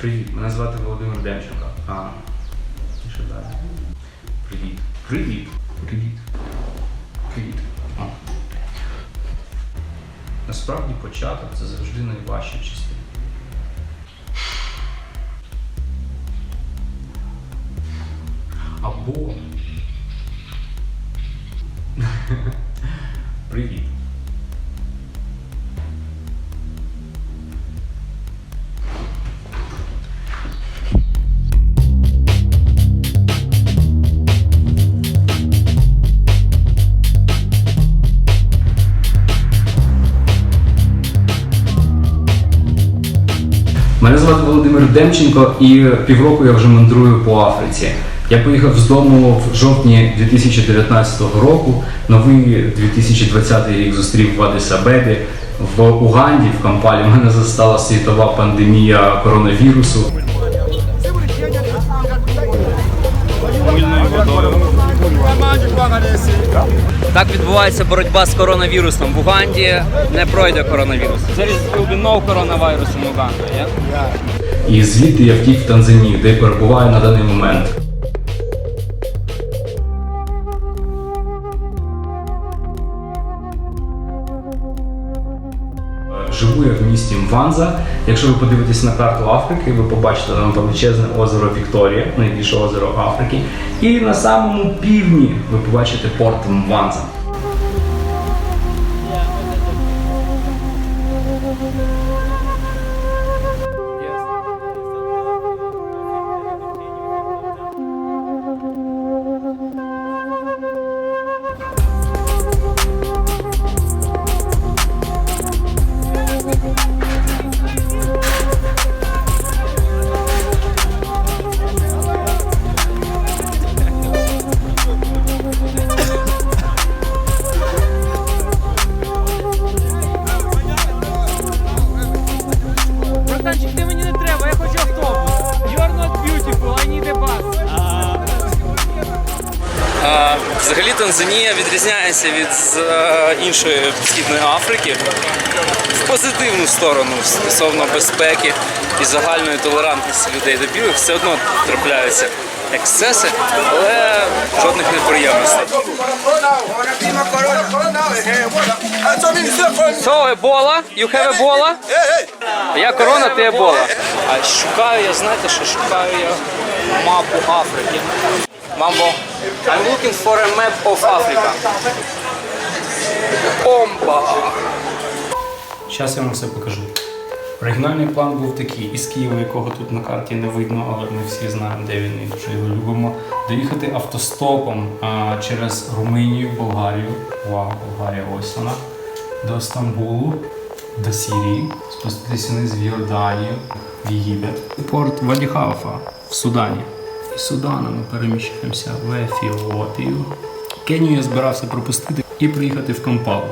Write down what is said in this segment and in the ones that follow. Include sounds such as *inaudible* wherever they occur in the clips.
Привіт, мене звати Володимир Демченко. А, і далі? Привіт. Привіт. Привіт. Привіт. А. Насправді початок це завжди найважча частина. Або. *laughs* Привіт. Демченко і півроку я вже мандрую по Африці. Я поїхав з дому в жовтні 2019 року. Новий 2020 рік зустрів в Адис-Абебі. В Уганді, в Кампалі, мене застала світова пандемія коронавірусу. Так відбувається боротьба з коронавірусом. В Уганді не пройде коронавірус. There will be no coronavirus in Uganda, yeah? І звідти я втік в Танзанію, де перебуваю на даний момент. Живу я в місті Мванза. Якщо ви подивитесь на карту Африки, ви побачите там величезне озеро Вікторія, найбільше озеро Африки. І на самому півдні ви побачите порт Мванза. Танзанія відрізняється від е, іншої східної Африки в позитивну сторону стосовно безпеки і загальної толерантності людей до білих. Все одно трапляються ексцеси, але жодних неприємностей. So, Ebola? You have Ebola? Я корона, ти ебола. А шукаю я, знаєте, що шукаю я мапу Африки. Мамбо. I'm looking for a map of Africa. Бомба! Зараз я вам все покажу. Оригінальний план був такий із Києва, якого тут на карті не видно, але ми всі знаємо, де він і дуже його любимо. Доїхати автостопом а, через Румунію, Болгарію. Вау, Болгарія, ось вона. До Стамбулу, до Сирії, спуститися вниз в Йорданію, в Єгипет. Порт Вадіхауфа в Судані. Із Судану ми переміщаємося в Ефіопію. Кенію я збирався пропустити і приїхати в Кампалу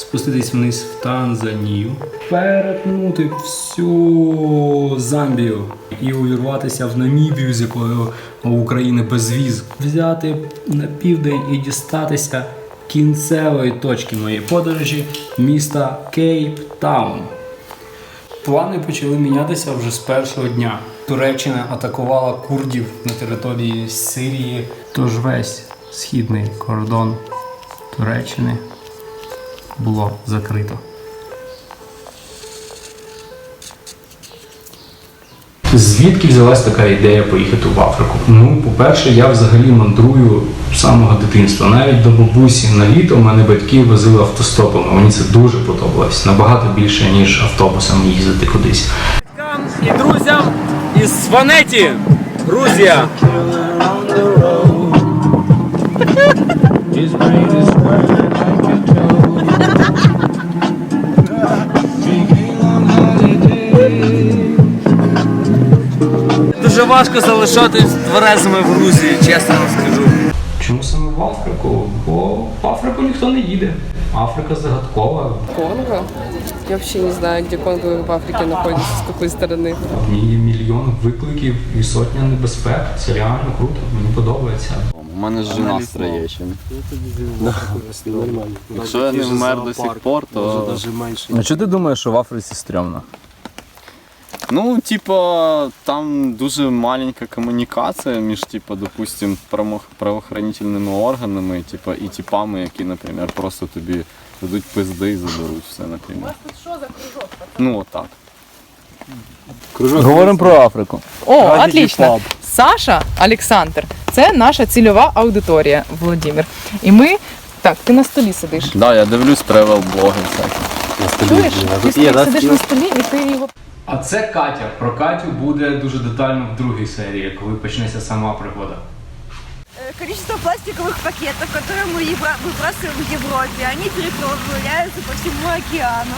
спуститись вниз в Танзанію, перетнути всю Замбію і увірватися в Намібію, з якою України безвіз, взяти на південь і дістатися кінцевої точки моєї подорожі міста Кейптаун. Плани почали мінятися вже з першого дня. Туреччина атакувала курдів на території Сирії, тож весь східний кордон Туреччини було закрито. Звідки взялась така ідея поїхати в Африку? Ну, по-перше, я взагалі мандрую з самого дитинства. Навіть до бабусі на літо мене батьки возили автостопами. Мені це дуже подобалось. Набагато більше, ніж автобусом їздити кудись. І друзям із Сванеті, Грузія. Дуже важко залишатись тверезими в Грузії, чесно вам скажу. Чому саме в Африку? Бо в Африку ніхто не їде. Африка загадкова. Конго? Я вообще не знаю, где Конго в Африке находится, с какой стороны. В ній є мільйон викликів і сотня небезпек. Це реально круто. Мені подобається. У мене ж жена з ще. Якщо я не вмер до сих пор, то А що ти думаєш, що в Африці стрьомно? Ну, типа, там дуже маленька комунікація між, типа, допустим, правоохранительними органами, типа, і типами, які, наприклад, просто тобі дадуть пизди і заберуть все, наприклад. У вас тут що за кружок? Ну, отак. Говоримо про Африку. О, отлично. Саша Олександр це наша цільова аудиторія, Володимир. І ми. Так, ти на столі сидиш. Да, я дивлюсь тревел-блоги всякі. Чуєш? Ти сидиш на столі і ти його А це Катя. Про Катю буде дуже детально в другій серії, коли почнеться сама пригода. Э, Количество пластиковых пакетов, которые мы ебра- выбрасываем в Европе, они переправляются по всему океану,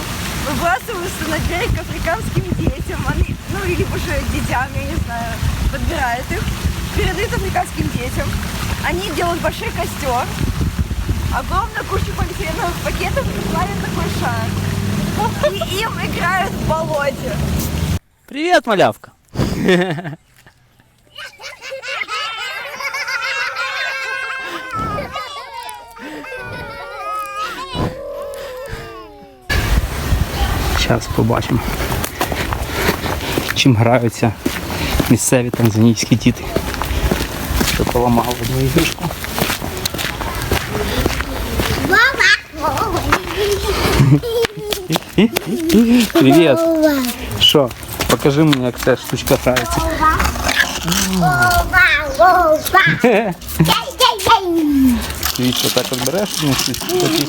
выбрасываются на берег к африканским детям, они, ну или уже детям, я не знаю, подбирают их, передают африканским детям. Они делают большой костер, огромную кучу полиэтиленовых пакетов и плавят такой шар. И им играют в болоте. Привіт, малявка. Зараз побачимо. Чим граються місцеві танзанійські діти. Що поламав одну іграшку. Привіт! Що? Покажи мені, як ця штучка грається. Дивіться, так от береш, ну, щось такі.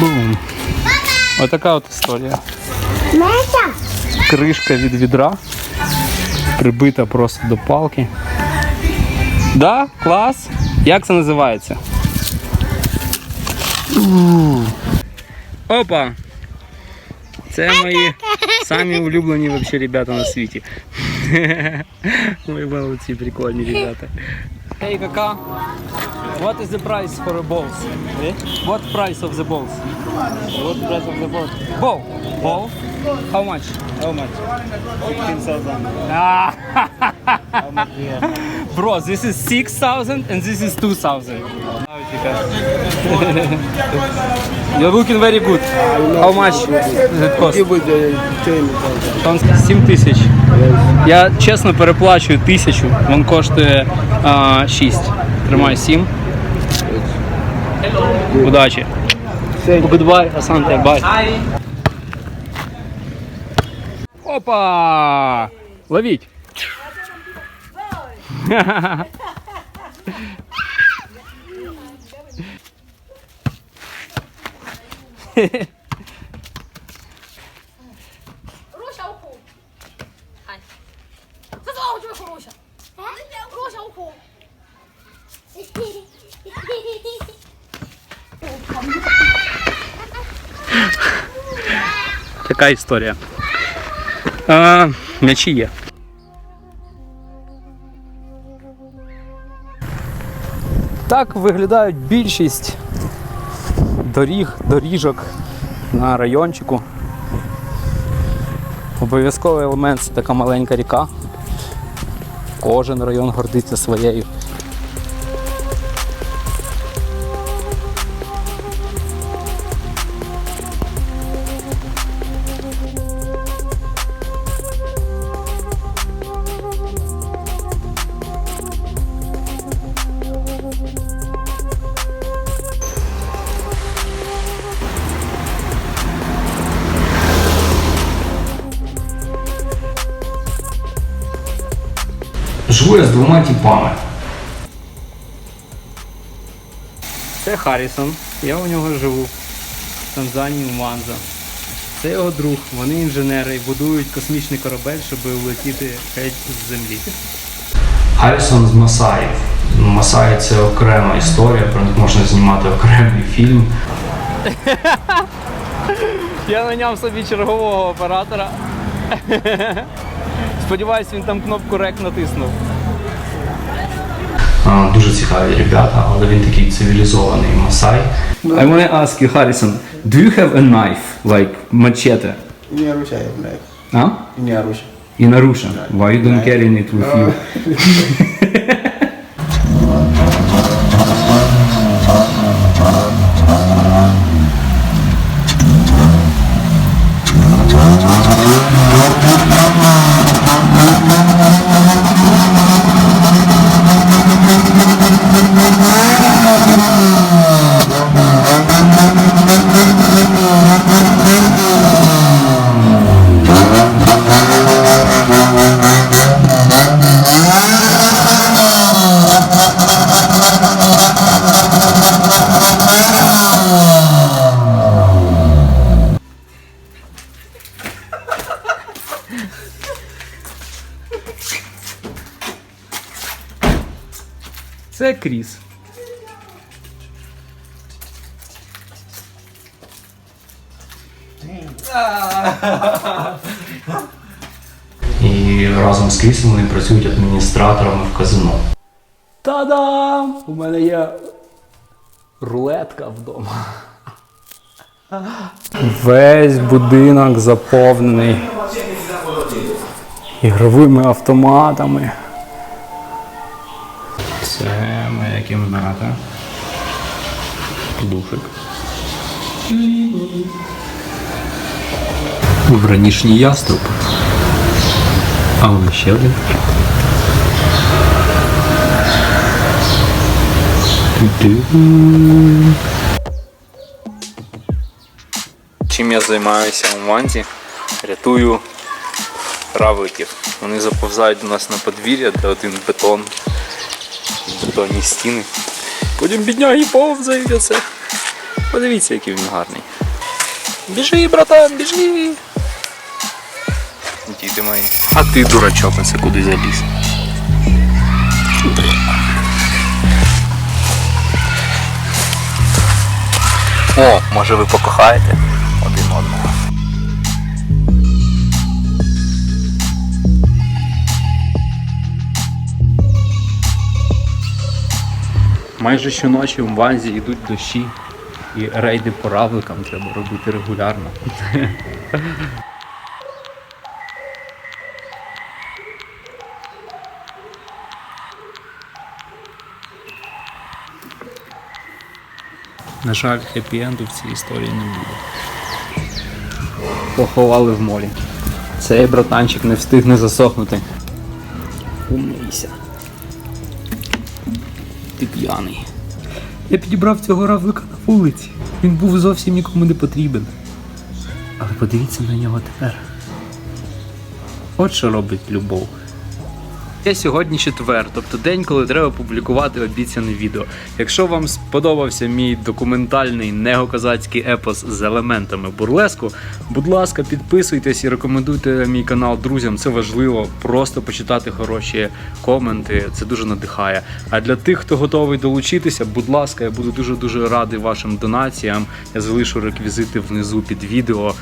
Бум. Отака от історія. Кришка від відра. Прибита просто до палки. Да, клас. Як це називається? Опа! Це мої самі улюблені вообще ребята на світі. Ой, молодці, прикольні ребята. Hey, Kaka, what is the price for a balls? What price of the balls? What price of the balls? Ball. Ball? How much? How much? 15,000. Ah. *laughs* Bro, this is 6,000 and this is 2,000. *laughs* You're looking very good. How much does it cost? Там 7 тисяч. Я чесно переплачую тисячу, він коштує а, 6. Тримай 7. Удачі. Goodbye, Асанте, бай. Опа! Ловіть! Руся уху. Ань. Це знову тебе Руся. Руся уху. Така історія. А, м'ячі є. Так виглядають більшість доріг, доріжок на райончику. Обов'язковий елемент це така маленька ріка. Кожен район гордиться своєю. Живу я з двома типами. Це Харрісон, я у нього живу в Танзанії, у Манза. Це його друг, вони інженери і будують космічний корабель, щоб улетіти геть з землі. Харрісон з Масаїв. Масаї це окрема історія, про них можна знімати окремий фільм. Я наняв собі чергового оператора. Сподіваюсь, він там кнопку рек натиснув. Дуже цікаві ребята, але він такий цивілізований масай. I want to ask you, Harrison, do you have a knife, like machete? In Arusha, I have knife. Huh? In Arusha. In Arusha. Why you don't carry it with you? І разом з Крісом вони працюють адміністраторами в казино. Та-дам! У мене є рулетка вдома. Весь будинок заповнений ігровими автоматами. Це моя кімната. Душик. Вранішній яструб. А он ще один. Чим я займаюся у Манзі? Рятую равликів. Вони заповзають до нас на подвір'я, де один бетон, бетонні стіни. Потім бідняги повзають оце. Подивіться, який він гарний. Біжи, братан, біжи. Діти мої. А ти, дурачок, оце куди заліз. О, може ви покохаєте один одного. Майже щоночі в Ванзі йдуть дощі, і рейди по равликам треба робити регулярно. На жаль, хеппі-енду в цій історії не буде. Поховали в морі. Цей братанчик не встигне засохнути. Умийся. Ти п'яний. Я підібрав цього равлика на вулиці. Він був зовсім нікому не потрібен. Але подивіться на нього тепер. От що робить любов. Є сьогодні четвер, тобто день, коли треба публікувати обіцяне відео. Якщо вам сподобався мій документальний негокозацький епос з елементами бурлеску, будь ласка, підписуйтесь і рекомендуйте мій канал друзям. Це важливо. Просто почитати хороші коменти. Це дуже надихає. А для тих, хто готовий долучитися, будь ласка, я буду дуже дуже радий вашим донаціям. Я залишу реквізити внизу під відео.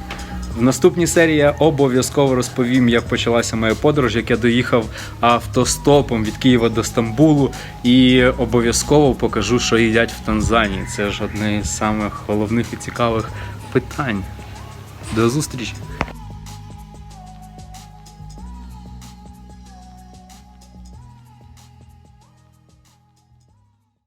В наступній серії я обов'язково розповім, як почалася моя подорож, як я доїхав автостопом від Києва до Стамбулу, і обов'язково покажу, що їдять в Танзанії. Це ж одне з самих головних і цікавих питань. До зустрічі!